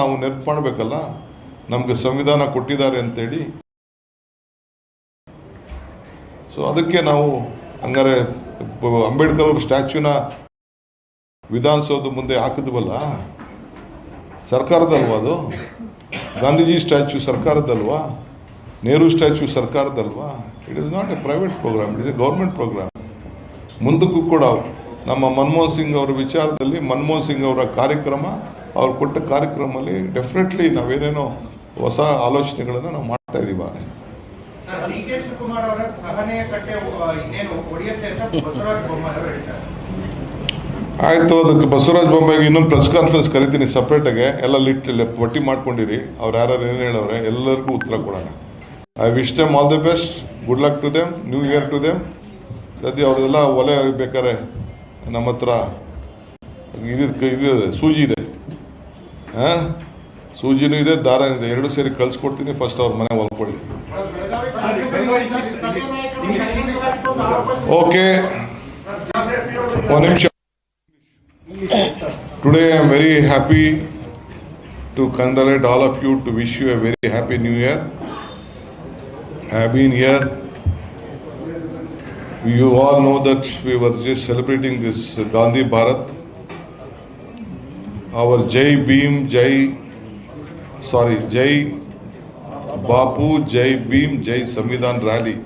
ನಾವು ನೆನಪು ಮಾಡಬೇಕಲ್ಲ ನಮಗೆ ಸಂವಿಧಾನ ಕೊಟ್ಟಿದ್ದಾರೆ ಅಂತೇಳಿ. ಸೊ ಅದಕ್ಕೆ ನಾವು ಹಂಗಾರೆ ಅಂಬೇಡ್ಕರ್ ಅವ್ರ ಸ್ಟ್ಯಾಚ್ಯೂನ ವಿಧಾನಸೌಧ ಮುಂದೆ ಹಾಕಿದ್ವಲ್ಲ? ಸರ್ಕಾರದಲ್ವಾ ಅದು? ಗಾಂಧೀಜಿ ಸ್ಟ್ಯಾಚ್ಯೂ ಸರ್ಕಾರದಲ್ವಾ? Nehru statue ಸರ್ಕಾರದಲ್ವಾ? It is not a private program it is a government program ಮುಂದಕ್ಕೂ ಕೂಡ ನಮ್ಮ ಮನಮೋಹನ್ ಸಿಂಗ್ ಅವರ ವಿಚಾರದಲ್ಲಿ ಮನಮೋಹನ್ ಸಿಂಗ್ ಅವರ ಕಾರ್ಯಕ್ರಮ ಅವ್ರು ಕೊಟ್ಟ ಕಾರ್ಯಕ್ರಮದಲ್ಲಿ ಡೆಫಿನೆಟ್ಲಿ ನಾವೇನೇನೋ ಹೊಸ ಆಲೋಚನೆಗಳನ್ನು ನಾವು ಮಾಡ್ತಾ ಬೊಮ್ಮಾಯಿ ಆಯಿತು ಅದಕ್ಕೆ ಬಸವರಾಜ ಬೊಮ್ಮೆಗೆ ಇನ್ನೊಂದು ಪ್ರೆಸ್ ಕಾನ್ಫರೆನ್ಸ್ ಕರಿತೀನಿ ಸಪ್ರೇಟಾಗೆ ಎಲ್ಲ ಲಿಟ್ ಪಟ್ಟಿ ಮಾಡ್ಕೊಂಡಿರಿ. ಅವ್ರು ಯಾರು ಏನು ಹೇಳವ್ರೆ ಎಲ್ಲರಿಗೂ ಉತ್ತರ ಕೊಡೋಣ. I wish them all the best good luck to them new year to them ಸದ್ಯ ಅವ್ರದೆಲ್ಲ ಒಲೆ ಬೇಕಾದ್ರೆ ನಮ್ಮ ಹತ್ರ. ಇದು ಇದು ಸೂಜಿ ಇದೆ. ಹಾಂ ಸೂಜಿನೂ ಇದೆ ದಾರನೂ ಇದೆ ಎರಡು ಸೇರಿ ಕಳ್ಸಿಕೊಡ್ತೀನಿ ಫಸ್ಟ್ ಅವ್ರ ಮನೆ ಹೊಲ್ಕೊಳ್ಳಿ ಓಕೆ ಒಂದು ನಿಮಿಷ Today I am very happy to congratulate all of you to wish you a very happy new year. I have been here. You all know that we were just celebrating this Gandhi Bharat. Our Jai Beam, Jai, sorry, Jai Bapu, Jai Beam, Jai Samvidhan rally,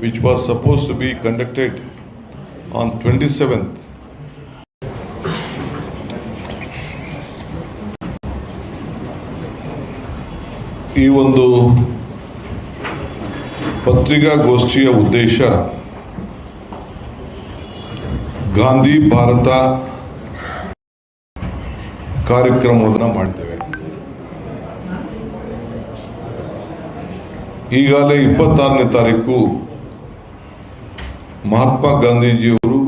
which was supposed to be conducted on 27th ಈ ಒಂದು ಪತ್ರಿಕಾಗೋಷ್ಠಿಯ ಉದ್ದೇಶ ಗಾಂಧಿ ಭಾರತ ಕಾರ್ಯಕ್ರಮವನ್ನು ಮಾಡ್ತೇವೆ. ಈಗಾಗಲೇ ಇಪ್ಪತ್ತಾರನೇ ತಾರೀಕು ಮಹಾತ್ಮ ಗಾಂಧೀಜಿಯವರು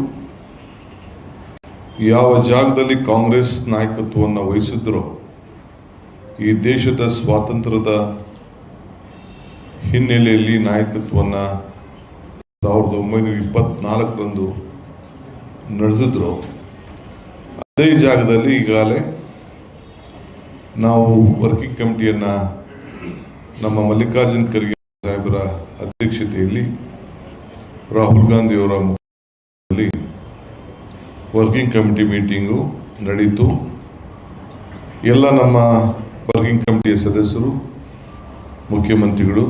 ಯಾವ ಜಾಗದಲ್ಲಿ ಕಾಂಗ್ರೆಸ್ ನಾಯಕತ್ವವನ್ನು ವಹಿಸಿದ್ರೋ ಈ ದೇಶದ ಸ್ವಾತಂತ್ರ್ಯದ ಹಿನ್ನೆಲೆಯಲ್ಲಿ ನಾಯಕತ್ವವನ್ನು ಸಾವಿರದ ಒಂಬೈನೂರ ಇಪ್ಪತ್ನಾಲ್ಕರಂದು ನಡೆಸಿದ್ರು, ಅದೇ ಜಾಗದಲ್ಲಿ ಈಗಾಗಲೇ ನಾವು ವರ್ಕಿಂಗ್ ಕಮಿಟಿಯನ್ನು ನಮ್ಮ ಮಲ್ಲಿಕಾರ್ಜುನ್ ಖರ್ಗೆ ಸಾಹೇಬರ ಅಧ್ಯಕ್ಷತೆಯಲ್ಲಿ ರಾಹುಲ್ ಗಾಂಧಿಯವರ ಮುಖದಲ್ಲಿ ವರ್ಕಿಂಗ್ ಕಮಿಟಿ ಮೀಟಿಂಗು ನಡೀತು. ಎಲ್ಲ ನಮ್ಮ ವರ್ಕಿಂಗ್ ಕಮಿಟಿಯ ಸದಸ್ಯರು, ಮುಖ್ಯಮಂತ್ರಿಗಳು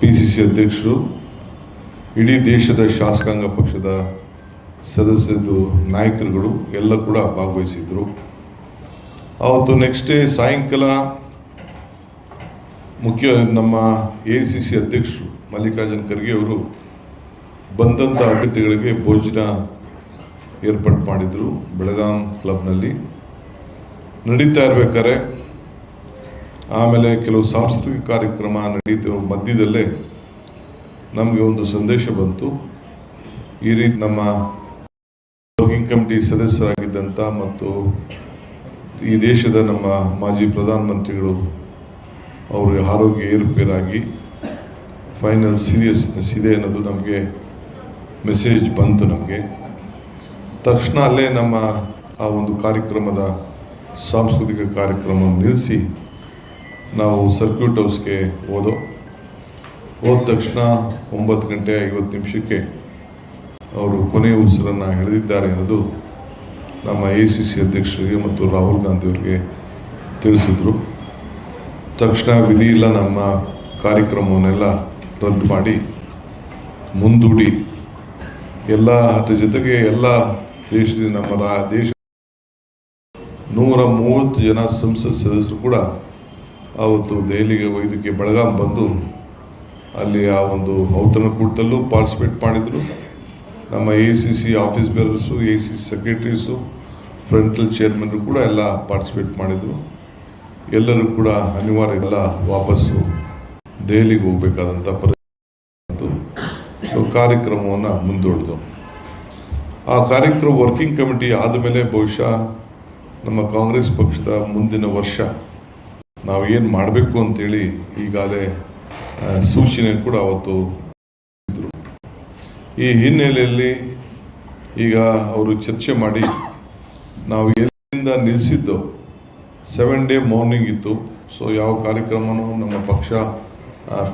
ಪಿ ಸಿ ಸಿ ಅಧ್ಯಕ್ಷರು, ಇಡೀ ದೇಶದ ಶಾಸಕಾಂಗ ಪಕ್ಷದ ಸದಸ್ಯರು ನಾಯಕರುಗಳು ಎಲ್ಲ ಕೂಡ ಭಾಗವಹಿಸಿದ್ರು. ಅವತ್ತು ನೆಕ್ಸ್ಟ್ ಡೇ ಸಾಯಂಕಾಲ ಮುಖ್ಯ ನಮ್ಮ ಎ ಸಿ ಸಿ ಅಧ್ಯಕ್ಷರು ಮಲ್ಲಿಕಾರ್ಜುನ್ ಖರ್ಗೆ ಅವರು ಬಂದಂಥ ಅತಿಥಿಗಳಿಗೆ ಭೋಜನ ಏರ್ಪಾಡು ಮಾಡಿದರು ಬೆಳಗಾಂ ಕ್ಲಬ್ನಲ್ಲಿ ನಡೀತಾ ಇರಬೇಕಾದ್ರೆ ಆಮೇಲೆ ಕೆಲವು ಸಾಂಸ್ಕೃತಿಕ ಕಾರ್ಯಕ್ರಮ ನಡೀತಿರೋ ಮಧ್ಯದಲ್ಲೇ ನಮಗೆ ಒಂದು ಸಂದೇಶ ಬಂತು. ಈ ರೀತಿ ನಮ್ಮ ವರ್ಕಿಂಗ್ ಕಮಿಟಿ ಸದಸ್ಯರಾಗಿದ್ದಂಥ ಮತ್ತು ಈ ದೇಶದ ನಮ್ಮ ಮಾಜಿ ಪ್ರಧಾನಮಂತ್ರಿಗಳು ಅವರಿಗೆ ಆರೋಗ್ಯ ಏರುಪೇರಾಗಿ ಫೈನಲ್ ಸೀರಿಯಸ್ನೆಸ್ ಇದೆ ಅನ್ನೋದು ನಮಗೆ ಮೆಸೇಜ್ ಬಂತು ನಮಗೆ. ತಕ್ಷಣ ಅಲ್ಲೇ ನಮ್ಮ ಆ ಒಂದು ಕಾರ್ಯಕ್ರಮದ ಸಾಂಸ್ಕೃತಿಕ ಕಾರ್ಯಕ್ರಮ ನಿಲ್ಲಿಸಿ ನಾವು ಸರ್ಕ್ಯೂಟ್ ಹೌಸ್ಗೆ ಹೋದೋ, ಹೋದ ತಕ್ಷಣ ಒಂಬತ್ತು ಗಂಟೆ ಐವತ್ತು ನಿಮಿಷಕ್ಕೆ ಅವರು ಕೊನೆಯ ಉಸಿರನ್ನು ಹಿಡಿದಿದ್ದಾರೆ ಅನ್ನೋದು ನಮ್ಮ ಎ ಸಿ ಸಿ ಅಧ್ಯಕ್ಷರಿಗೆ ಮತ್ತು ರಾಹುಲ್ ಗಾಂಧಿಯವರಿಗೆ ತಿಳಿಸಿದರು. ತಕ್ಷಣ ವಿಧಿ ಇಲ್ಲ ನಮ್ಮ ಕಾರ್ಯಕ್ರಮವನ್ನೆಲ್ಲ ರದ್ದು ಮಾಡಿ ಮುಂದೂಡಿ. ಎಲ್ಲ ಅದ್ರ ಜೊತೆಗೆ ಎಲ್ಲ ದೇಶದ ನಮ್ಮ ರಾ- ದೇಶ ನೂರ ಮೂವತ್ತು ಜನ ಸಂಸತ್ ಸದಸ್ಯರು ಕೂಡ ಆವತ್ತು ದೆಹಲಿಗೆ ವೈದ್ಯಕೀಯ ಬೆಳಗಾಂ ಬಂದು ಅಲ್ಲಿ ಆ ಒಂದು ಔತಣಕೂಟದಲ್ಲೂ ಪಾರ್ಟಿಸಿಪೇಟ್ ಮಾಡಿದರು. ನಮ್ಮ A C C office bearers A C C secretaries frontal ಚೇರ್ಮನ್ರು ಕೂಡ ಎಲ್ಲ ಪಾರ್ಟಿಸಿಪೇಟ್ ಮಾಡಿದರು ಎಲ್ಲರೂ ಕೂಡ ಅನಿವಾರ್ಯ ಎಲ್ಲ ವಾಪಸ್ಸು ದೆಹಲಿಗೆ ಹೋಗಬೇಕಾದಂಥ ಪರಿಸ್ಥಿತಿ ಸೊ ಕಾರ್ಯಕ್ರಮವನ್ನು ಮುಂದೂಡಿದು ಆ ಕಾರ್ಯಕ್ರಮ ವರ್ಕಿಂಗ್ ಕಮಿಟಿ ಆದಮೇಲೆ ಬಹುಶಃ ನಮ್ಮ ಕಾಂಗ್ರೆಸ್ ಪಕ್ಷದ ಮುಂದಿನ ವರ್ಷ ನಾವು ಏನು ಮಾಡಬೇಕು ಅಂತೇಳಿ ಈಗಾಗಲೇ ಸೂಚನೆ ಕೂಡ ಅವತ್ತು. ಈ ಹಿನ್ನೆಲೆಯಲ್ಲಿ ಈಗ ಅವರು ಚರ್ಚೆ ಮಾಡಿ ನಾವು ಎಲ್ಲಿಂದ ನಿಲ್ಲಿಸಿದ್ದು ಸೆವೆನ್ ಡೇ ಮಾರ್ನಿಂಗ್ ಇತ್ತು. ಸೊ ಯಾವ ಕಾರ್ಯಕ್ರಮನೂ ನಮ್ಮ ಪಕ್ಷ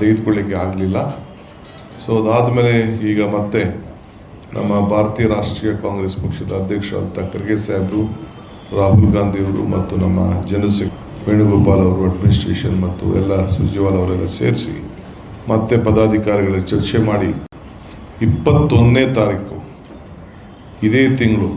ತೆಗೆದುಕೊಳ್ಳಿಕ್ಕೆ ಆಗಲಿಲ್ಲ. ಸೊ ಅದಾದಮೇಲೆ ಈಗ ಮತ್ತೆ ನಮ್ಮ ಭಾರತೀಯ ರಾಷ್ಟ್ರೀಯ ಕಾಂಗ್ರೆಸ್ ಪಕ್ಷದ ಅಧ್ಯಕ್ಷರಾದಂಥ ಖರ್ಗೆ ಸಾಹೇಬರು, ರಾಹುಲ್ ಗಾಂಧಿಯವರು ಮತ್ತು ನಮ್ಮ ಜನರಲ್ ಸೆಕ್ ವೇಣುಗೋಪಾಲ್ ಅವರು ಅಡ್ಮಿನಿಸ್ಟ್ರೇಷನ್ ಮತ್ತು ಎಲ್ಲ ಸುರ್ಜೇವಾಲ್ ಅವರೆಲ್ಲ ಸೇರಿಸಿ ಮತ್ತೆ ಪದಾಧಿಕಾರಿಗಳ ಚರ್ಚೆ ಮಾಡಿ ಇಪ್ಪತ್ತೊಂದನೇ ತಾರೀಕು. ಇದೇ ತಿಂಗಳು.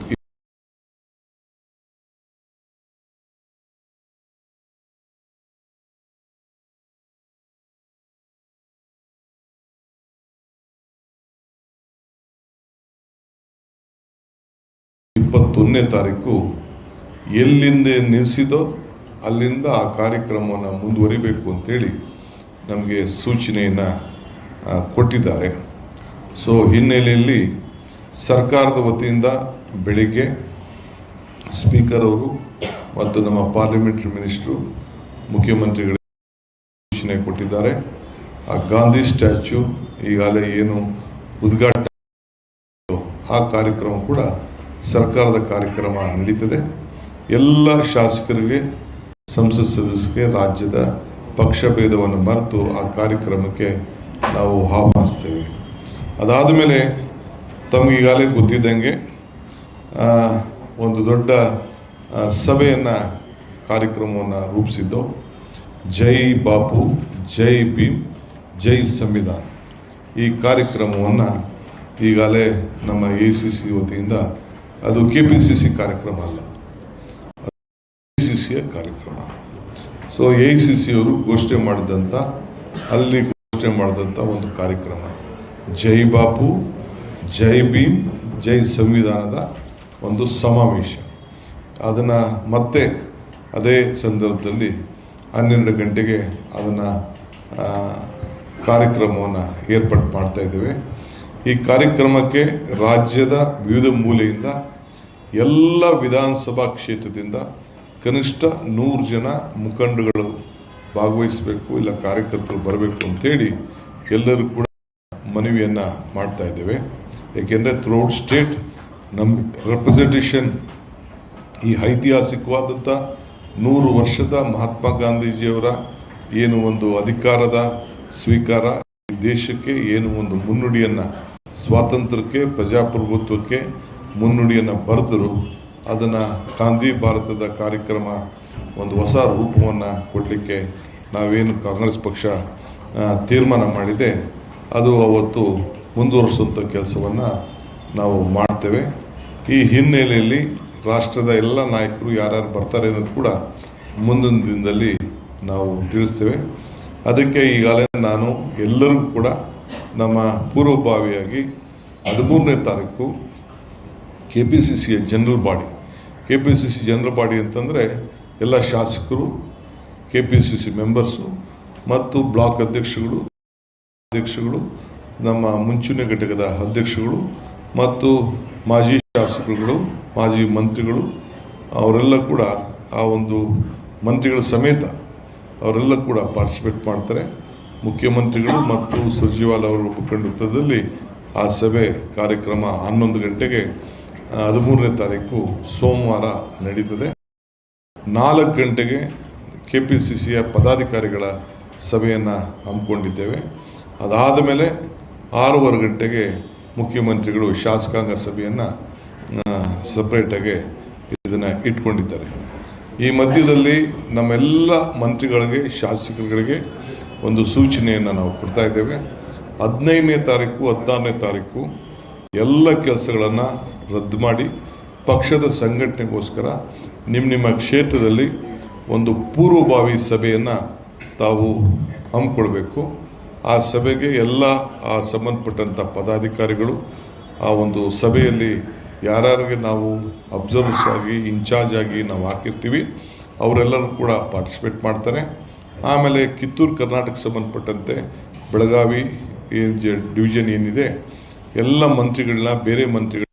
ಇಪ್ಪತ್ತೊಂದನೇ ತಾರೀಕು ಎಲ್ಲಿಂದ ನಿಲ್ಲಿಸಿದೋ ಅಲ್ಲಿಂದ ಆ ಕಾರ್ಯಕ್ರಮವನ್ನು ಮುಂದುವರಿಬೇಕು ಅಂತೇಳಿ ನಮಗೆ ಸೂಚನೆಯನ್ನು ಕೊಟ್ಟಿದ್ದಾರೆ. ಸೊ ಹಿನ್ನೆಲೆಯಲ್ಲಿ ಸರ್ಕಾರದ ವತಿಯಿಂದ ಬೆಳಿಗ್ಗೆ ಸ್ಪೀಕರ್ ಅವರು ಮತ್ತು ನಮ್ಮ ಪಾರ್ಲಿಮೆಂಟ್ರಿ ಮಿನಿಸ್ಟ್ರು ಮುಖ್ಯಮಂತ್ರಿಗಳಿಗೆ ಸೂಚನೆ ಕೊಟ್ಟಿದ್ದಾರೆ. ಆ ಗಾಂಧಿ ಸ್ಟ್ಯಾಚ್ಯೂ ಈಗಾಗಲೇ ಏನು ಉದ್ಘಾಟನೆ ಆ ಕಾರ್ಯಕ್ರಮ ಕೂಡ ಸರ್ಕಾರದ ಕಾರ್ಯಕ್ರಮ ನಡೀತದೆ. ಎಲ್ಲ ಶಾಸಕರಿಗೆ, ಸಂಸತ್ ಸದಸ್ಯರಿಗೆ, ರಾಜ್ಯದ ಪಕ್ಷಭೇದವನ್ನು ಮರೆತು ಆ ಕಾರ್ಯಕ್ರಮಕ್ಕೆ ನಾವು ಆಹ್ವಾನಿಸ್ತೇವೆ. ಅದಾದ ಮೇಲೆ ತಮಗೀಗಾಗಲೇ ಗೊತ್ತಿದ್ದಂಗೆ ಆ, ಒಂದು ದೊಡ್ಡ ಸಭೆಯನ್ನು ಕಾರ್ಯಕ್ರಮವನ್ನು ರೂಪಿಸಿದ್ದು ಜೈ ಬಾಪು ಜೈ ಭೀಮ್ ಜೈ ಸಂವಿಧಾನ. ಈ ಕಾರ್ಯಕ್ರಮವನ್ನು ಈಗಾಗಲೇ ನಮ್ಮ ಎ ಸಿ ಸಿ ವತಿಯಿಂದ ಅದು ಕೆ ಪಿ ಸಿ ಸಿ ಕಾರ್ಯಕ್ರಮ ಅಲ್ಲ ಎ ಸಿ ಸಿಯ ಕಾರ್ಯಕ್ರಮ. ಸೊ ಎ ಸಿ ಸಿ ಅವರು ಘೋಷಣೆ ಮಾಡಿದಂಥ ಅಲ್ಲಿ ಘೋಷಣೆ ಮಾಡಿದಂಥ ಒಂದು ಕಾರ್ಯಕ್ರಮ. ಜೈ ಬಾಪು, ಜೈ ಭೀಮ್, ಜೈ ಸಂವಿಧಾನದ ಒಂದು ಸಮಾವೇಶ. ಅದನ್ನು ಮತ್ತೆ ಅದೇ ಸಂದರ್ಭದಲ್ಲಿ ಹನ್ನೆರಡು ಗಂಟೆಗೆ ಅದನ್ನು ಕಾರ್ಯಕ್ರಮವನ್ನು ಏರ್ಪಾಡು ಮಾಡ್ತಾ ಇದ್ದೇವೆ. ಈ ಕಾರ್ಯಕ್ರಮಕ್ಕೆ ರಾಜ್ಯದ ವಿವಿಧ ಮೂಲೆಯಿಂದ ಎಲ್ಲ ವಿಧಾನಸಭಾ ಕ್ಷೇತ್ರದಿಂದ ಕನಿಷ್ಠ ನೂರು ಜನ ಮುಖಂಡಗಳು ಭಾಗವಹಿಸಬೇಕು, ಇಲ್ಲ ಕಾರ್ಯಕರ್ತರು ಬರಬೇಕು ಅಂತೇಳಿ ಎಲ್ಲರೂ ಕೂಡ ಮನವಿಯನ್ನು ಮಾಡ್ತಾ ಇದ್ದೇವೆ. ಏಕೆಂದರೆ ಥ್ರೂಔಟ್ ಸ್ಟೇಟ್ ನಮ್ಮ ರೆಪ್ರೆಸೆಂಟೇಷನ್ ಈ ಐತಿಹಾಸಿಕವಾದಂಥ ನೂರು ವರ್ಷದ ಮಹಾತ್ಮ ಗಾಂಧೀಜಿಯವರ ಏನು ಒಂದು ಅಧಿಕಾರದ ಸ್ವೀಕಾರ ದೇಶಕ್ಕೆ ಏನು ಒಂದು ಮುನ್ನುಡಿಯನ್ನು, ಸ್ವಾತಂತ್ರ್ಯಕ್ಕೆ, ಪ್ರಜಾಪ್ರಭುತ್ವಕ್ಕೆ ಮುನ್ನುಡಿಯನ್ನು ಬರೆದರು ಅದನ್ನು ಗಾಂಧಿ ಭಾರತದ ಕಾರ್ಯಕ್ರಮ ಒಂದು ಹೊಸ ರೂಪವನ್ನು ಕೊಡಲಿಕ್ಕೆ ನಾವೇನು ಕಾಂಗ್ರೆಸ್ ಪಕ್ಷ ತೀರ್ಮಾನ ಮಾಡಿದೆ. ಅದು ಅವತ್ತು ಮುಂದುವರಿಸುವಂಥ ಕೆಲಸವನ್ನು ನಾವು ಮಾಡ್ತೇವೆ. ಈ ಹಿನ್ನೆಲೆಯಲ್ಲಿ ರಾಷ್ಟ್ರದ ಎಲ್ಲ ನಾಯಕರು ಯಾರ್ಯಾರು ಬರ್ತಾರೆ ಅನ್ನೋದು ಕೂಡ ಮುಂದಿನ ದಿನದಲ್ಲಿ ನಾವು ತಿಳಿಸ್ತೇವೆ. ಅದಕ್ಕೆ ಈಗಾಗಲೇ ನಾನು ಎಲ್ಲರಿಗೂ ಕೂಡ ನಮ್ಮ ಪೂರ್ವಭಾವಿಯಾಗಿ ಹದಿಮೂರನೇ ತಾರೀಕು ಕೆ ಪಿ ಸಿ ಸಿಯ general body. K P C C general body ಅಂತಂದರೆ ಎಲ್ಲ ಶಾಸಕರು K P C C members ಮತ್ತು ಬ್ಲಾಕ್ ಅಧ್ಯಕ್ಷಗಳು ಅಧ್ಯಕ್ಷಗಳು ನಮ್ಮ ಮುಂಚೂಣಿ ಘಟಕದ ಅಧ್ಯಕ್ಷಗಳು ಮತ್ತು ಮಾಜಿ ಶಾಸಕರುಗಳು, ಮಾಜಿ ಮಂತ್ರಿಗಳು, ಅವರೆಲ್ಲ ಕೂಡ ಆ ಒಂದು ಮಂತ್ರಿಗಳ ಸಮೇತ ಅವರೆಲ್ಲ ಕೂಡ ಪಾರ್ಟಿಸಿಪೇಟ್ ಮಾಡ್ತಾರೆ. ಮುಖ್ಯಮಂತ್ರಿಗಳು ಮತ್ತು ಸುರ್ಜಿವಾಲ ಅವರ ಮುಖಂಡತ್ವದಲ್ಲಿ ಆ ಸಭೆ ಕಾರ್ಯಕ್ರಮ ಹನ್ನೊಂದು ಗಂಟೆಗೆ ಹದಿಮೂರನೇ ತಾರೀಕು ಸೋಮವಾರ ನಡೀತದೆ. ನಾಲ್ಕು ಗಂಟೆಗೆ ಕೆ ಪಿ ಸಿ ಸಿಯ ಪದಾಧಿಕಾರಿಗಳ ಸಭೆಯನ್ನು ಹಮ್ಮಿಕೊಂಡಿದ್ದೇವೆ. ಅದಾದ ಮೇಲೆ ಆರೂವರೆ ಗಂಟೆಗೆ ಮುಖ್ಯಮಂತ್ರಿಗಳು ಶಾಸಕಾಂಗ ಸಭೆಯನ್ನು ಸಪ್ರೇಟಾಗಿ ಇದನ್ನು ಇಟ್ಕೊಂಡಿದ್ದಾರೆ. ಈ ಮಧ್ಯದಲ್ಲಿ ನಮ್ಮೆಲ್ಲ ಮಂತ್ರಿಗಳಿಗೆ, ಶಾಸಕರುಗಳಿಗೆ ಒಂದು ಸೂಚನೆಯನ್ನು ನಾವು ಕೊಡ್ತಾ ಇದ್ದೇವೆ. ಹದಿನೈದನೇ ತಾರೀಕು, ಹದಿನಾರನೇ ತಾರೀಕು ಎಲ್ಲ ಕೆಲಸಗಳನ್ನು ರದ್ದು ಮಾಡಿ ಪಕ್ಷದ ಸಂಘಟನೆಗೋಸ್ಕರ ನಿಮ್ಮ ನಿಮ್ಮ ಕ್ಷೇತ್ರದಲ್ಲಿ ಒಂದು ಪೂರ್ವಭಾವಿ ಸಭೆಯನ್ನು ತಾವು ಹಮ್ಮಿಕೊಳ್ಬೇಕು. ಆ ಸಭೆಗೆ ಎಲ್ಲ ಆ ಸಂಬಂಧಪಟ್ಟಂಥ ಪದಾಧಿಕಾರಿಗಳು, ಆ ಒಂದು ಸಭೆಯಲ್ಲಿ ಯಾರ್ಯಾರಿಗೆ ನಾವು ಅಬ್ಸರ್ವರ್ಸ್ ಆಗಿ ಇನ್ಚಾರ್ಜ್ ಆಗಿ ನಾವು ಹಾಕಿರ್ತೀವಿ, ಅವರೆಲ್ಲರೂ ಕೂಡ ಪಾರ್ಟಿಸಿಪೇಟ್ ಮಾಡ್ತಾರೆ. ಆಮೇಲೆ ಕಿತ್ತೂರು ಕರ್ನಾಟಕ ಸಂಬಂಧಪಟ್ಟಂತೆ ಬೆಳಗಾವಿ ಡಿವಿಷನ್ ಏನಿದೆ, ಎಲ್ಲ ಮಂತ್ರಿಗಳನ್ನ, ಬೇರೆ ಮಂತ್ರಿಗಳ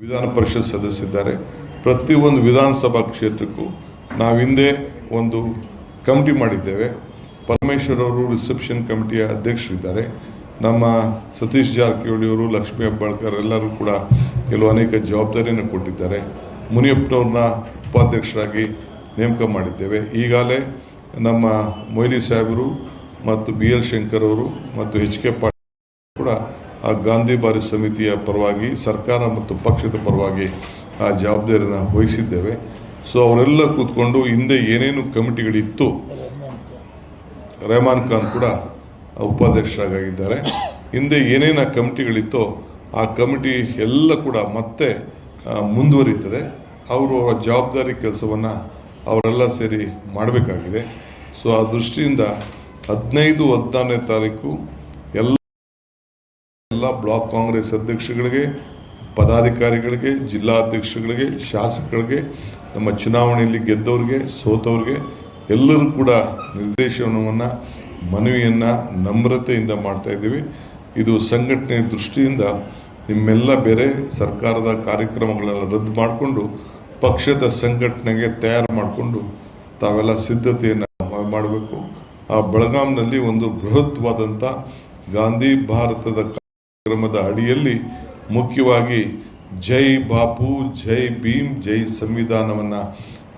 ವಿಧಾನ ಪರಿಷತ್ ಸದಸ್ಯರಿದ್ದಾರೆ ಪ್ರತಿಯೊಂದು ವಿಧಾನಸಭಾ ಕ್ಷೇತ್ರಕ್ಕೂ ನಾವು ಹಿಂದೆ ಒಂದು ಕಮಿಟಿ ಮಾಡಿದ್ದೇವೆ. ಪರಮೇಶ್ವರ್ ಅವರು ರಿಸೆಪ್ಷನ್ ಕಮಿಟಿಯ ಅಧ್ಯಕ್ಷರಿದ್ದಾರೆ. ನಮ್ಮ ಸತೀಶ್ ಜಾರಕಿಹೊಳಿ ಅವರು ಲಕ್ಷ್ಮೀ ಹೆಬ್ಬಾಳ್ಕರ್ ಎಲ್ಲರೂ ಕೂಡ ಕೆಲವು ಅನೇಕ ಜವಾಬ್ದಾರಿಯನ್ನು ಕೊಟ್ಟಿದ್ದಾರೆ. ಮುನಿಯಪ್ಪನವ್ರನ್ನ ಉಪಾಧ್ಯಕ್ಷರಾಗಿ ನೇಮಕ ಮಾಡಿದ್ದೇವೆ. ಈಗಾಗಲೇ ನಮ್ಮ ಮೊಯ್ಲಿ ಸಾಹೇಬರು ಮತ್ತು ಬಿ ಎಲ್ ಶಂಕರ್ ಅವರು ಮತ್ತು ಎಚ್ ಕೆ ಪಾಟೀಲ್ ಕೂಡ ಆ ಗಾಂಧಿ ಬಾರಿ ಸಮಿತಿಯ ಪರವಾಗಿ, ಸರ್ಕಾರ ಮತ್ತು ಪಕ್ಷದ ಪರವಾಗಿ ಆ ಜವಾಬ್ದಾರಿಯನ್ನು ವಹಿಸಿದ್ದೇವೆ. ಸೊ ಅವರೆಲ್ಲ ಕೂತ್ಕೊಂಡು ಹಿಂದೆ ಏನೇನು ಕಮಿಟಿಗಳಿತ್ತು ರೆಹಮಾನ್ ಖಾನ್ ಕೂಡ ಉಪಾಧ್ಯಕ್ಷರಾಗಿದ್ದಾರೆ. ಹಿಂದೆ ಏನೇನು ಕಮಿಟಿಗಳಿತ್ತೋ ಆ ಕಮಿಟಿ ಎಲ್ಲ ಕೂಡ ಮತ್ತೆ ಮುಂದುವರಿತದೆ. ಅವರು ಅವರ ಜವಾಬ್ದಾರಿ ಕೆಲಸವನ್ನು ಅವರೆಲ್ಲ ಸೇರಿ ಮಾಡಬೇಕಾಗಿದೆ. ಸೊ, ಆ ದೃಷ್ಟಿಯಿಂದ ಹದಿನೈದು, ಹದಿನಾರನೇ ತಾರೀಕು ಎಲ್ಲ ಎಲ್ಲ ಬ್ಲಾಕ್ ಕಾಂಗ್ರೆಸ್ ಅಧ್ಯಕ್ಷಗಳಿಗೆ, ಪದಾಧಿಕಾರಿಗಳಿಗೆ ಜಿಲ್ಲಾಧ್ಯಕ್ಷಗಳಿಗೆ ಶಾಸಕರಿಗೆ, ನಮ್ಮ ಚುನಾವಣೆಯಲ್ಲಿ ಗೆದ್ದವ್ರಿಗೆ, ಸೋತವ್ರಿಗೆ ಎಲ್ಲರೂ ಕೂಡ ನಿರ್ದೇಶನವನ್ನು, ಮನವಿಯನ್ನು ನಮ್ರತೆಯಿಂದ ಮಾಡ್ತಾ ಇದ್ದೀವಿ. ಇದು ಸಂಘಟನೆ ದೃಷ್ಟಿಯಿಂದ ನಿಮ್ಮೆಲ್ಲ ಬೇರೆ ಸರ್ಕಾರದ ಕಾರ್ಯಕ್ರಮಗಳನ್ನು ರದ್ದು ಮಾಡಿಕೊಂಡು, ಪಕ್ಷದ ಸಂಘಟನೆಗೆ ತಯಾರು ಮಾಡಿಕೊಂಡು ತಾವೆಲ್ಲ ಸಿದ್ಧತೆಯನ್ನು ಮಾಡಬೇಕು. ಆ ಬೆಳಗಾಂನಲ್ಲಿ ಒಂದು ಬೃಹತ್ವಾದಂಥ ಗಾಂಧಿ ಭಾರತದ ಕಾರ್ಯಕ್ರಮದ ಅಡಿಯಲ್ಲಿ ಮುಖ್ಯವಾಗಿ ಜೈ ಬಾಪು, ಜೈ ಭೀಮ್, ಜೈ ಸಂವಿಧಾನವನ್ನು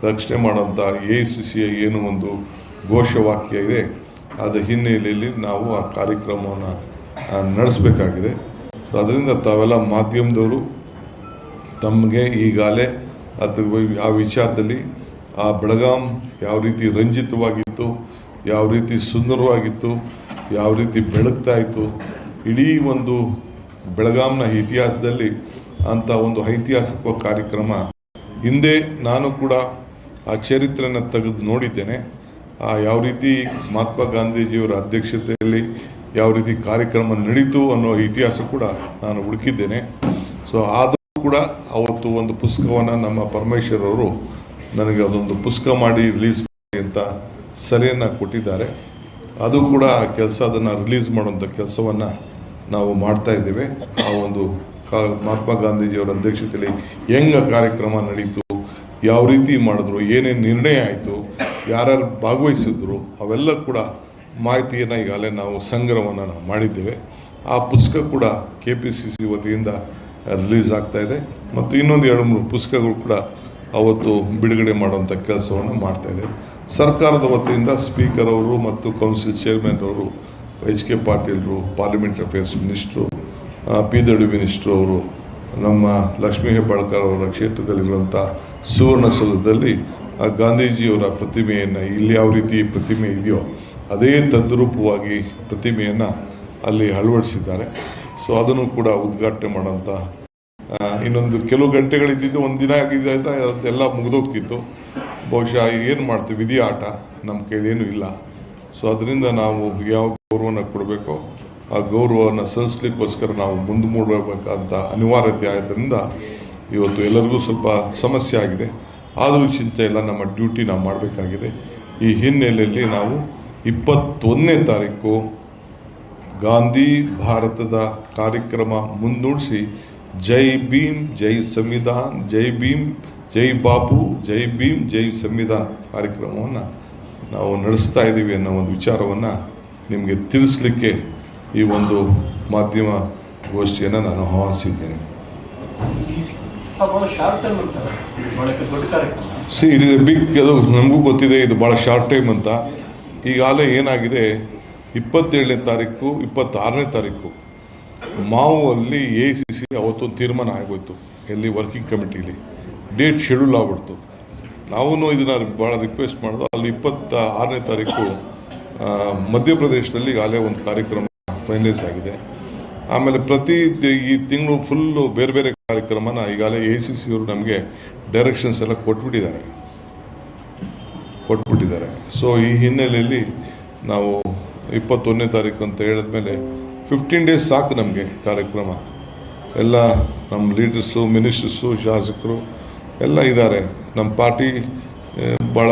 ರಕ್ಷಣೆ ಮಾಡೋಂಥ ಎ ಸಿ ಸಿಯ ಏನು ಒಂದು ಘೋಷವಾಕ್ಯ ಇದೆ. ಅದರ ಹಿನ್ನೆಲೆಯಲ್ಲಿ ನಾವು ಆ ಕಾರ್ಯಕ್ರಮವನ್ನು ನಡೆಸಬೇಕಾಗಿದೆ. ಸೊ ಅದರಿಂದ ತಾವೆಲ್ಲ ಮಾಧ್ಯಮದವರು ತಮಗೆ ಈಗಾಗಲೇ ಅದ್ರ ಆ ವಿಚಾರದಲ್ಲಿ ಆ ಬೆಳಗಾಂ ಯಾವ ರೀತಿ ರಂಜಿತವಾಗಿತ್ತು, ಯಾವ ರೀತಿ ಸುಂದರವಾಗಿತ್ತು, ಯಾವ ರೀತಿ ಬೆಳಗ್ತಾ ಇತ್ತು, ಇಡೀ ಒಂದು ಬೆಳಗಾಂನ ಇತಿಹಾಸದಲ್ಲಿ ಅಂತ ಒಂದು ಐತಿಹಾಸಿಕ ಕಾರ್ಯಕ್ರಮ ಹಿಂದೆ ನಾನು ಕೂಡ ಆ ಚರಿತ್ರೆಯನ್ನು ತೆಗೆದು ನೋಡಿದ್ದೇನೆ. ಆ ಯಾವ ರೀತಿ ಮಹಾತ್ಮ ಗಾಂಧೀಜಿಯವರ ಅಧ್ಯಕ್ಷತೆಯಲ್ಲಿ ಯಾವ ರೀತಿ ಕಾರ್ಯಕ್ರಮ ನಡೀತು ಅನ್ನೋ ಇತಿಹಾಸ ಕೂಡ ನಾನು ಹುಡುಕಿದ್ದೇನೆ. ಸೊ ಆದರೂ ಕೂಡ ಅವತ್ತು ಒಂದು ಪುಸ್ತಕವನ್ನು ನಮ್ಮ ಪರಮೇಶ್ವರ್ ಅವರು ನನಗೆ ಅದೊಂದು ಪುಸ್ತಕ ಮಾಡಿ ರಿಲೀಸ್ ಮಾಡಿ ಅಂತ ಸಲಹೆಯನ್ನು ಕೊಟ್ಟಿದ್ದಾರೆ. ಅದು ಕೂಡ ಆ ಕೆಲಸ ಅದನ್ನು ರಿಲೀಸ್ ಮಾಡುವಂಥ ಕೆಲಸವನ್ನು ನಾವು ಮಾಡ್ತಾ ಇದ್ದೇವೆ. ಆ ಒಂದು ಕಾ ಮಹಾತ್ಮ ಗಾಂಧೀಜಿಯವರ ಅಧ್ಯಕ್ಷತೆಯಲ್ಲಿ ಹೆಂಗ ಕಾರ್ಯಕ್ರಮ ನಡೀತು ಯಾವ ರೀತಿ ಮಾಡಿದ್ರು, ಏನೇನು ನಿರ್ಣಯ ಆಯಿತು, ಯಾರ್ಯಾರು ಭಾಗವಹಿಸಿದ್ರು, ಅವೆಲ್ಲ ಕೂಡ ಮಾಹಿತಿಯನ್ನು ಈಗಾಗಲೇ ನಾವು ಸಂಗ್ರಹವನ್ನು ನಾವು ಮಾಡಿದ್ದೇವೆ. ಆ ಪುಸ್ತಕ ಕೂಡ ಕೆ ಪಿ ಸಿ ಸಿ ವತಿಯಿಂದ ರಿಲೀಸ್ ಆಗ್ತಾ ಇದೆ. ಮತ್ತು ಇನ್ನೊಂದು ಎರಡು ಮೂರು ಪುಸ್ತಕಗಳು ಕೂಡ ಅವತ್ತು ಬಿಡುಗಡೆ ಮಾಡುವಂಥ ಕೆಲಸವನ್ನು ಮಾಡ್ತಾ ಇದೆ. ಸರ್ಕಾರದ ವತಿಯಿಂದ ಸ್ಪೀಕರ್ ಅವರು ಮತ್ತು ಕೌನ್ಸಿಲ್ ಚೇರ್ಮನ್ ಅವರು ಎಚ್ ಕೆ ಪಾಟೀಲ್ರು ಪಾರ್ಲಿಮೆಂಟ್ ಅಫೇರ್ಸ್ ಮಿನಿಸ್ಟ್ರು ಪಿ ದಡಿ ಮಿನಿಸ್ಟ್ರು ಅವರು, ನಮ್ಮ ಲಕ್ಷ್ಮೀ ಹೆಬ್ಬಾಳ್ಕರ್ ಅವರ ಕ್ಷೇತ್ರದಲ್ಲಿರುವಂಥ ಸುವರ್ಣಸೌಧದಲ್ಲಿ ಆ ಗಾಂಧೀಜಿಯವರ ಪ್ರತಿಮೆಯನ್ನು ಇಲ್ಲಿ ಯಾವ ರೀತಿ ಪ್ರತಿಮೆ ಇದೆಯೋ ಅದೇ ತದ್ರೂಪವಾಗಿ ಪ್ರತಿಮೆಯನ್ನು ಅಲ್ಲಿ ಅಳವಡಿಸಿದ್ದಾರೆ. ಸೊ ಅದನ್ನು ಕೂಡ ಉದ್ಘಾಟನೆ ಮಾಡೋಂಥ ಇನ್ನೊಂದು ಕೆಲವು ಗಂಟೆಗಳಿದ್ದಿದ್ದು ಒಂದು ದಿನ ಆಗಿದೆ ಅದೆಲ್ಲ ಮುಗಿದೋಗ್ತಿತ್ತು. ಬಹುಶಃ ಏನು ಮಾಡ್ತೀವಿ, ವಿಧಿ ಆಟ ನಮ್ಮ ಕೈಲೇನೂ ಇಲ್ಲ. ಸೊ ಅದರಿಂದ ನಾವು ಯಾವ ಗೌರವನ ಕೊಡಬೇಕೋ, ಆ ಗೌರವವನ್ನು ಸಲ್ಲಿಸ್ಲಿಕ್ಕೋಸ್ಕರ ನಾವು ಮುಂದೆ ಮೂಡಬೇಕಂತ ಅನಿವಾರ್ಯತೆ ಆದ್ದರಿಂದ ಇವತ್ತು ಎಲ್ಲರಿಗೂ ಸ್ವಲ್ಪ ಸಮಸ್ಯೆ ಆಗಿದೆ. ಆದರೂ ಚಿಂತೆ ಇಲ್ಲ, ನಮ್ಮ ಡ್ಯೂಟಿ ನಾವು ಮಾಡಬೇಕಾಗಿದೆ. ಈ ಹಿನ್ನೆಲೆಯಲ್ಲಿ ನಾವು ಇಪ್ಪತ್ತೊಂದನೇ ತಾರೀಕು ಗಾಂಧಿ ಭಾರತದ ಕಾರ್ಯಕ್ರಮ ಮುಂದೂಡಿಸಿ ಜೈ ಭೀಮ್, ಜೈ ಸಂವಿಧಾನ್, ಜೈ ಭೀಮ್, ಜೈ ಬಾಪು ಜೈ ಭೀಮ್, ಜೈ ಸಂವಿಧಾನ್ ಕಾರ್ಯಕ್ರಮವನ್ನು ನಾವು ನಡೆಸ್ತಾ ಇದ್ದೀವಿ ಅನ್ನೋ ಒಂದು ವಿಚಾರವನ್ನು ನಿಮಗೆ ತಿಳಿಸ್ಲಿಕ್ಕೆ ಈ ಒಂದು ಮಾಧ್ಯಮ ಗೋಷ್ಠಿಯನ್ನು ನಾನು ಆಹ್ವಾನಿಸಿದ್ದೇನೆ. See it is a big, ಅದು ನಮಗೂ ಗೊತ್ತಿದೆ, ಇದು ಭಾಳ ಶಾರ್ಟ್ ಟೈಮ್ ಅಂತ. ಈಗಾಗಲೇ ಏನಾಗಿದೆ, ಇಪ್ಪತ್ತೇಳನೇ ತಾರೀಕು, ಇಪ್ಪತ್ತಾರನೇ ತಾರೀಕು. ಮಾವು ಅಲ್ಲಿ ಎ ಸಿ ಸಿ ಅವತ್ತೊಂದು ತೀರ್ಮಾನ ಆಗೋಯ್ತು, ಎಲ್ಲಿ ವರ್ಕಿಂಗ್ ಕಮಿಟಿಲಿ. ಡೇಟ್ ಶೆಡ್ಯೂಲ್ ಆಗ್ಬಿಡ್ತು. ನಾವು ಇದನ್ನು ಭಾಳ ರಿಕ್ವೆಸ್ಟ್ ಮಾಡೋದು ಅಲ್ಲಿ ಇಪ್ಪತ್ತ ಆರನೇ ತಾರೀಕು ಮಧ್ಯಪ್ರದೇಶದಲ್ಲಿ ಈಗಾಗಲೇ ಒಂದು ಕಾರ್ಯಕ್ರಮ ಫೈನಲೈಸ್ ಆಗಿದೆ. ಆಮೇಲೆ ಪ್ರತಿ ಈ ತಿಂಗಳು ಫುಲ್ಲು ಬೇರೆ ಬೇರೆ ಕಾರ್ಯಕ್ರಮನ ಈಗಾಗಲೇ ಎ ಸಿ ಸಿ ಅವರು ನಮಗೆ ಡೈರೆಕ್ಷನ್ಸ್ ಎಲ್ಲ ಕೊಟ್ಬಿಟ್ಟಿದ್ದಾರೆ. ಕೊಟ್ಬಿಟ್ಟಿದ್ದಾರೆ. ಸೊ ಈ ಹಿನ್ನೆಲೆಯಲ್ಲಿ ನಾವು ಇಪ್ಪತ್ತೊಂದನೇ ತಾರೀಕು ಅಂತ ಹೇಳಿದ್ಮೇಲೆ ಫಿಫ್ಟೀನ್ ಡೇಸ್ ಸಾಕು ನಮಗೆ ಕಾರ್ಯಕ್ರಮ. ಎಲ್ಲ ನಮ್ಮ ಲೀಡರ್ಸು ಮಿನಿಸ್ಟರ್ಸು ಶಾಸಕರು ಎಲ್ಲ ಇದ್ದಾರೆ. ನಮ್ಮ ಪಾರ್ಟಿ ಭಾಳ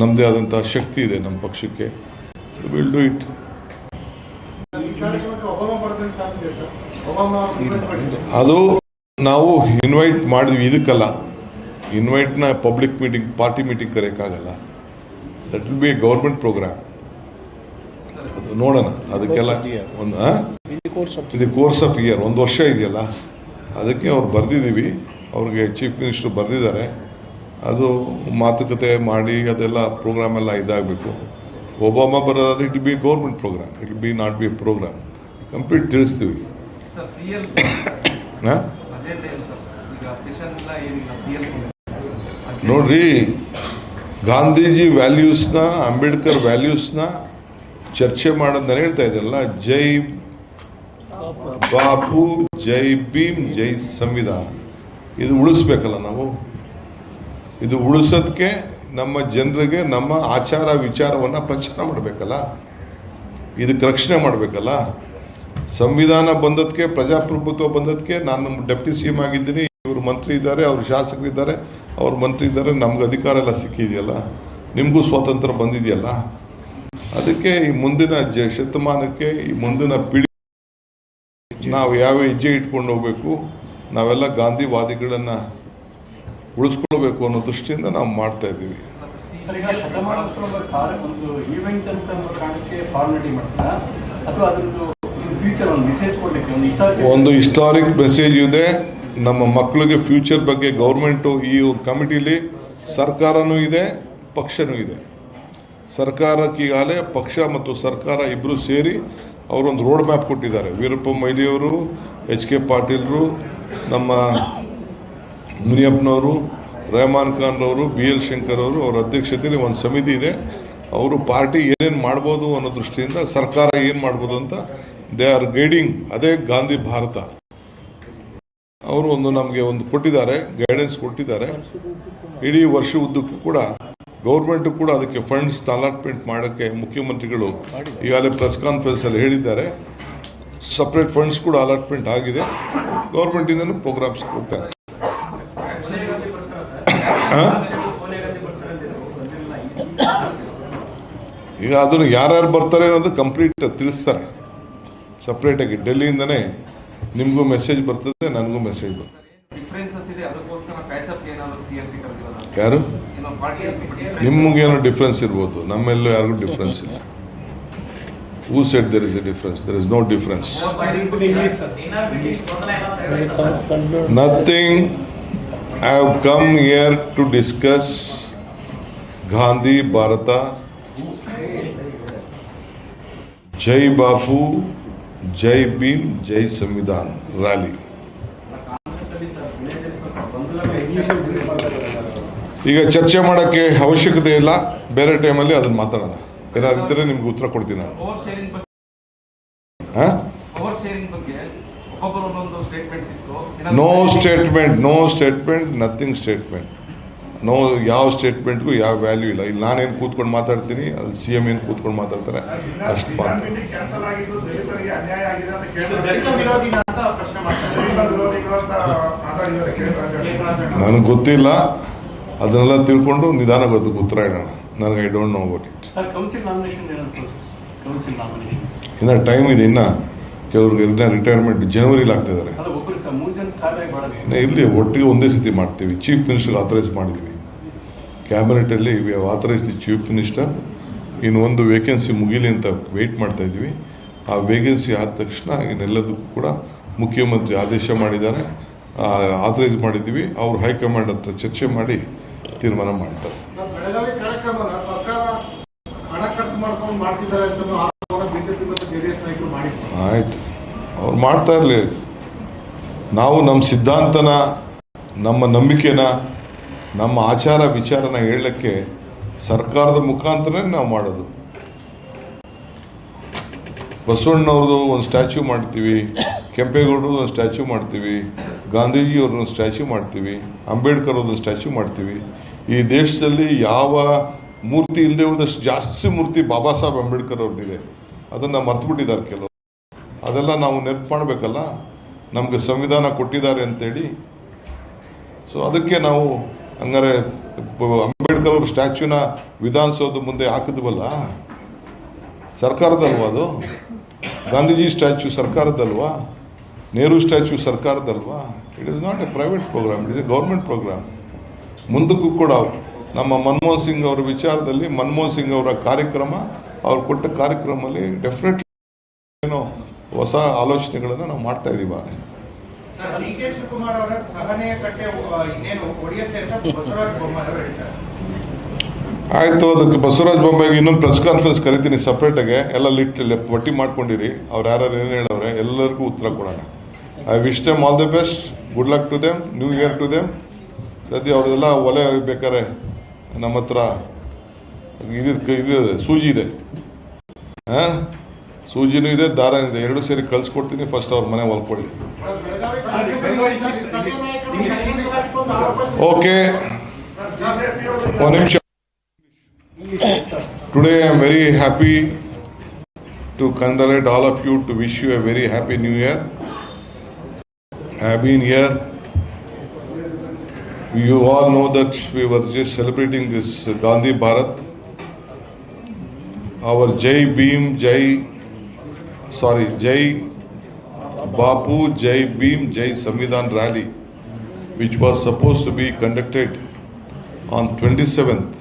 ನಮ್ಮದೇ ಆದಂಥ ಶಕ್ತಿ ಇದೆ ನಮ್ಮ ಪಕ್ಷಕ್ಕೆ. ವಿಲ್ ಡೂ ಇಟ್ ಈ ಕಾರ್ಯಕ್ರಮಕ್ಕೆ ಒಬಾಮ ಬರೋದಕ್ಕೆ ಸಾಧ್ಯ ಸರ್ ಒಬಾಮ ಅವರು ಅದು ನಾವು ಇನ್ವೈಟ್ ಮಾಡಿದ್ವಿ, ಇದಕ್ಕಲ್ಲ. ಇನ್ವೈಟ್ನ public meeting party meeting ಕರೆಯೋಕ್ಕಾಗಲ್ಲ. That will be a government program ಅದು ನೋಡೋಣ, ಅದಕ್ಕೆಲ್ಲ ಒಂದು ಇದು ಕೋರ್ಸ್ ಆಫ್ ಇಯರ್ ಒಂದು ವರ್ಷ ಇದೆಯಲ್ಲ. ಅದಕ್ಕೆ ಅವ್ರು ಬರೆದಿದ್ದೀವಿ. ಅವ್ರಿಗೆ ಚೀಫ್ ಮಿನಿಸ್ಟರ್ ಬರೆದಿದ್ದಾರೆ. ಅದು ಮಾತುಕತೆ ಮಾಡಿ, ಅದೆಲ್ಲ ಪ್ರೋಗ್ರಾಮ್ ಎಲ್ಲ ಇದಾಗಬೇಕು. ಒಬಾಮ ಬರೋದಾದ್ರೆ it be government program it be not be program complete ತಿಳಿಸ್ತೀವಿ. ನೋಡ್ರಿ ಗಾಂಧೀಜಿ ವ್ಯಾಲ್ಯೂಸ್ನ ಅಂಬೇಡ್ಕರ್ ವ್ಯಾಲ್ಯೂಸ್ನ ಚರ್ಚೆ ಮಾಡೋದು ನಾನು ಹೇಳ್ತಾ ಇದ್ದಲ್ಲ ಜೈ ಬಾಪು ಜೈ ಭೀಮ್ ಜೈ ಸಂವಿಧಾನ. ಇದು ಉಳಿಸ್ಬೇಕಲ್ಲ ನಾವು? ಇದು ಉಳಿಸೋದಕ್ಕೆ ನಮ್ಮ ಜನರಿಗೆ ನಮ್ಮ ಆಚಾರ ವಿಚಾರವನ್ನು ಪ್ರಚಾರ ಮಾಡಬೇಕಲ್ಲ? ಇದಕ್ಕೆ ರಕ್ಷಣೆ ಮಾಡಬೇಕಲ್ಲ? ಸಂವಿಧಾನ ಬಂದದಕ್ಕೆ ಪ್ರಜಾಪ್ರಭುತ್ವ ಬಂದದಕ್ಕೆ ನಾನು ಡೆಪ್ಟಿ ಸಿ ಎಂ ಆಗಿದ್ದೀನಿ, ಇವರು ಮಂತ್ರಿ ಇದ್ದಾರೆ, ಅವ್ರು ಶಾಸಕರಿದ್ದಾರೆ ಅವ್ರ ಮಂತ್ರಿ ಇದ್ದಾರೆ, ನಮ್ಗೆ ಅಧಿಕಾರ ಎಲ್ಲ ಸಿಕ್ಕಿದೆಯಲ್ಲ? ನಿಮಗೂ ಸ್ವಾತಂತ್ರ್ಯ ಬಂದಿದೆಯಲ್ಲ? ಅದಕ್ಕೆ ಈ ಮುಂದಿನ ಜ ಶತಮಾನಕ್ಕೆ, ಈ ಮುಂದಿನ ಪೀಳಿ ನಾವು ಯಾವ ಹೆಜ್ಜೆ ಇಟ್ಕೊಂಡು ಹೋಗಬೇಕು, ನಾವೆಲ್ಲ ಗಾಂಧಿವಾದಿಗಳನ್ನು ಉಳಿಸ್ಕೊಳ್ಬೇಕು ಅನ್ನೋ ದೃಷ್ಟಿಯಿಂದ ನಾವು ಮಾಡ್ತಾ ಇದ್ದೀವಿ. ಅಥವಾ ಒಂದು ಹಿಸ್ಟಾರಿಕ್ ಮೆಸೇಜ್. ಇದೆ. ನಮ್ಮ ಮಕ್ಕಳಿಗೆ ಫ್ಯೂಚರ್ ಬಗ್ಗೆ ಗೌರ್ಮೆಂಟು ಈ ಕಮಿಟಿಲಿ ಸರ್ಕಾರನೂ ಇದೆ, ಪಕ್ಷನೂ ಇದೆ. ಸರ್ಕಾರಕ್ಕೀಗಾಗಲೇ ಪಕ್ಷ ಮತ್ತು ಸರ್ಕಾರ ಇಬ್ಬರು ಸೇರಿ ಅವರೊಂದು ರೋಡ್ ಮ್ಯಾಪ್ ಕೊಟ್ಟಿದ್ದಾರೆ. ವೀರಪ್ಪ ಮೊಯ್ಲಿಯವರು ಎಚ್ ಕೆ ಪಾಟೀಲ್ರು ನಮ್ಮ ಮುನಿಯಪ್ಪನವರು, ರೆಹಮಾನ್ ಖಾನ್ ಅವರು ಬಿ ಎಲ್ ಶಂಕರ್ ಅವರು, ಅವರ ಅಧ್ಯಕ್ಷತೆಯಲ್ಲಿ ಒಂದು ಸಮಿತಿ ಇದೆ. ಅವರು ಪಾರ್ಟಿ ಏನೇನು ಮಾಡ್ಬೋದು ಅನ್ನೋ ದೃಷ್ಟಿಯಿಂದ ಸರ್ಕಾರ ಏನು ಮಾಡ್ಬೋದು ಅಂತ ದೇ ಆರ್ ಗೈಡಿಂಗ್ ಅದೇ ಗಾಂಧಿ ಭಾರತ. ಅವರು ಒಂದು ನಮಗೆ ಒಂದು ಕೊಟ್ಟಿದ್ದಾರೆ ಗೈಡೆನ್ಸ್ ಕೊಟ್ಟಿದ್ದಾರೆ. ಇಡೀ ವರ್ಷ ಉದ್ದಕ್ಕೂ ಕೂಡ ಗೌರ್ಮೆಂಟ್ ಕೂಡ ಅದಕ್ಕೆ ಫಂಡ್ಸ್ ಅಲಾಟ್ಮೆಂಟ್ ಮಾಡೋಕ್ಕೆ ಮುಖ್ಯಮಂತ್ರಿಗಳು ಈಗಾಗಲೇ ಪ್ರೆಸ್ ಕಾನ್ಫರೆನ್ಸಲ್ಲಿ ಹೇಳಿದ್ದಾರೆ. ಸಪ್ರೇಟ್ ಫಂಡ್ಸ್ ಕೂಡ ಅಲಾಟ್ಮೆಂಟ್ ಆಗಿದೆ. ಗೌರ್ಮೆಂಟಿಂದನೂ ಪ್ರೋಗ್ರಾಮ್ಸ್ ಕೊಡ್ತಾರೆ? ಈಗ ಅದನ್ನು ಯಾರ್ಯಾರು ಬರ್ತಾರೆ ಅನ್ನೋದು ಕಂಪ್ಲೀಟ್ ತಿಳಿಸ್ತಾರೆ. ಸಪ್ರೇಟಾಗಿ ಡೆಲ್ಲಿಯಿಂದನೇ ನಿಮಗೂ ಮೆಸೇಜ್ ಬರ್ತದೆ ನನಗೂ ಮೆಸೇಜ್ ಬರ್ತದೆ. ಯಾರು? ನಿಮಗೇನೋ ಡಿಫ್ರೆನ್ಸ್ ಇರ್ಬೋದು ನಮ್ಮೆಲ್ಲೂ ಯಾರಿಗೂ ಡಿಫ್ರೆನ್ಸ್ ಇಲ್ಲ. Who said there is a difference there is no difference nothing I have come here to discuss Gandhi Bharat Jai Bapu Jai Bhim Jai Samvidhan rally. ಈಗ ಚರ್ಚೆ ಮಾಡೋಕ್ಕೆ ಅವಶ್ಯಕತೆ ಇಲ್ಲ. ಬೇರೆ ಟೈಮಲ್ಲಿ ಅದನ್ನು ಮಾತಾಡೋಣ. ಏನಾದ್ರು ಇದ್ದರೆ ನಿಮ್ಗೆ ಉತ್ತರ ಕೊಡ್ತೀನಿ ನಾನು. No statement no statement nothing statement no ಯಾವ ಸ್ಟೇಟ್ಮೆಂಟ್ಗೂ ಯಾವ ವ್ಯಾಲ್ಯೂ ಇಲ್ಲ. ಇಲ್ಲಿ ನಾನೇನು ಕೂತ್ಕೊಂಡು ಮಾತಾಡ್ತೀನಿ ಅಲ್ಲಿ ಸಿ ಎಂ ಏನು ಕೂತ್ಕೊಂಡು ಮಾತಾಡ್ತಾರೆ ಅಷ್ಟು ಮಾತ್ರ. ನನಗೆ ಗೊತ್ತಿಲ್ಲ. ಅದನ್ನೆಲ್ಲ ತಿಳ್ಕೊಂಡು ನಿಧಾನ ಗೊತ್ತು ಉತ್ತರ ಇಡೋಣ ನನಗೆ I don't know about it ಇನ್ನು ಟೈಮ್ ಇದೆ ಇನ್ನು. ಕೆಲವ್ರಿಗೆ ಇನ್ನ ರಿಟೈರ್ಮೆಂಟ್ ಜನವರಿಲಿ ಆಗ್ತಿದ್ದಾರೆ. ಇಲ್ಲಿ ಒಟ್ಟಿಗೆ ಒಂದೇ ಸತಿ ಮಾಡ್ತೀವಿ. ಚೀಫ್ ಮಿನಿಸ್ಟರ್ ಆಥರೈಸ್ ಮಾಡಿದ್ವಿ. ಕ್ಯಾಬಿನೆಟಲ್ಲಿ we authorise the chief minister ಇನ್ನು ಒಂದು ವೇಕೆನ್ಸಿ ಮುಗಿಲಿ ಅಂತ ವೇಟ್ ಮಾಡ್ತಾ ಇದ್ವಿ ಆ ವೇಕೆನ್ಸಿ ಆದ ತಕ್ಷಣ ಇನ್ನೆಲ್ಲದಕ್ಕೂ ಕೂಡ ಮುಖ್ಯಮಂತ್ರಿ ಆದೇಶ ಮಾಡಿದ್ದಾರೆ. ಆಥರೈಸ್ ಮಾಡಿದ್ವಿ ಅವರು ಹೈಕಮಾಂಡ್ ಹತ್ರ ಚರ್ಚೆ ಮಾಡಿ ತೀರ್ಮಾನ ಮಾಡ್ತಾರೆ. ಆಯ್ತು. ಅವ್ರು ಮಾಡ್ತಾ ಇರಲಿ. ನಾವು ನಮ್ಮ ಸಿದ್ಧಾಂತನ, ನಮ್ಮ ನಂಬಿಕೆನ, ನಮ್ಮ ಆಚಾರ ವಿಚಾರನ ಹೇಳಕ್ಕೆ ಸರ್ಕಾರದ ಮುಖಾಂತರನೇ ನಾವು ಮಾಡೋದು. ಬಸವಣ್ಣವ್ರದ್ದು ಒಂದು ಸ್ಟ್ಯಾಚ್ಯೂ ಮಾಡ್ತೀವಿ, ಕೆಂಪೇಗೌಡರದ್ದು ಒಂದು ಸ್ಟ್ಯಾಚ್ಯೂ ಮಾಡ್ತೀವಿ, ಗಾಂಧೀಜಿಯವ್ರದ್ದು ಸ್ಟ್ಯಾಚ್ಯೂ ಮಾಡ್ತೀವಿ ಅಂಬೇಡ್ಕರ್ ಅವ್ರದ್ದು ಸ್ಟ್ಯಾಚ್ಯೂ ಮಾಡ್ತೀವಿ. ಈ ದೇಶದಲ್ಲಿ ಯಾವ ಮೂರ್ತಿ ಇಲ್ಲದೆ ಹೋದಷ್ಟು ಜಾಸ್ತಿ ಮೂರ್ತಿ ಬಾಬಾ ಸಾಹೇಬ್ ಅಂಬೇಡ್ಕರ್ ಅವ್ರದ್ದಿದೆ ಅದನ್ನು ಮರ್ತುಬಿಟ್ಟಿದ್ದಾರೆ ಕೆಲವರು. ಅದೆಲ್ಲ ನಾವು ನೆನಪು ಮಾಡಬೇಕಲ್ಲ ನಮಗೆ ಸಂವಿಧಾನ ಕೊಟ್ಟಿದ್ದಾರೆ ಅಂತೇಳಿ. ಸೊ ಅದಕ್ಕೆ ನಾವು ಹಂಗಾರೆ ಅಂಬೇಡ್ಕರ್ ಅವ್ರ ಸ್ಟ್ಯಾಚ್ಯೂನ ವಿಧಾನಸೌಧ ಮುಂದೆ ಹಾಕಿದ್ವಲ್ಲ? ಸರ್ಕಾರದಲ್ವಾ ಅದು? ಗಾಂಧೀಜಿ ಸ್ಟ್ಯಾಚ್ಯೂ ಸರ್ಕಾರದಲ್ವಾ? Nehru statue ಸರ್ಕಾರದಲ್ವಾ? It is not a private program it is a government program ಮುಂದಕ್ಕೂ ಕೂಡ ನಮ್ಮ ಮನಮೋಹನ್ ಸಿಂಗ್ ಅವರ ವಿಚಾರದಲ್ಲಿ ಮನಮೋಹನ್ ಸಿಂಗ್ ಅವರ ಕಾರ್ಯಕ್ರಮ, ಅವ್ರು ಕೊಟ್ಟ ಕಾರ್ಯಕ್ರಮದಲ್ಲಿ ಡೆಫಿನೆಟ್ಲಿ ಏನೋ ಹೊಸ ಆಲೋಚನೆಗಳನ್ನು ನಾವು ಮಾಡ್ತಾ ಇದ್ದೀವಿ ಹೇಳ್ತಾರೆ. ಆಯಿತು ಅದಕ್ಕೆ ಬಸವರಾಜ ಬೊಮ್ಮಾಯಿಗೆ ಇನ್ನೊಂದು ಪ್ರೆಸ್ ಕಾನ್ಫರೆನ್ಸ್ ಕರಿತೀನಿ ಸಪ್ರೇಟಾಗೆ ಎಲ್ಲ ಲಿಟ್ ಪಟ್ಟಿ ಮಾಡ್ಕೊಂಡಿರಿ. ಅವ್ರು ಯಾರು ಏನು ಹೇಳವ್ರೆ ಎಲ್ಲರಿಗೂ ಉತ್ತರ ಕೊಡೋಣ. I wish them all the best good luck to them new year to them ಸದ್ಯ ಅವ್ರದೆಲ್ಲ ಒಲೆ ಬೇಕಾರೆ ನಮ್ಮ ಹತ್ರ. ಇದು ಇದು ಸೂಜಿ ಇದೆ. ಹಾಂ? ಸೂಜಿನೂ ಇದೆ ದಾರನೂ ಇದೆ ಎರಡು ಸೇರಿ ಕಳ್ಸಿಕೊಡ್ತೀನಿ ಫಸ್ಟ್ ಅವ್ರ ಮನೆ ಹೊಲ್ಕೊಳ್ಳಿ ಬೆಳಗಾವಿ ತಾಲೂಕಿನಲ್ಲಿ ಸ್ಥಳೀಯ ನಾಯಕರು ಕೈಗೊಂಡಿದ್ದಾಗಿತ್ತು ಒಂದು ಆರೋಪ ಇದೆ. ಓಕೆ ಸರ್, ಒಂದು ನಿಮಿಷ Today I am very happy to congratulate all of you to wish you a very happy new year. I have been here. You all know that we were just celebrating this Gandhi Bharat. Our Jai Bhim, Jai, sorry जय बापू Jai Bhim Jai Samvidhan rally which was suppose to be conducted on twenty seventh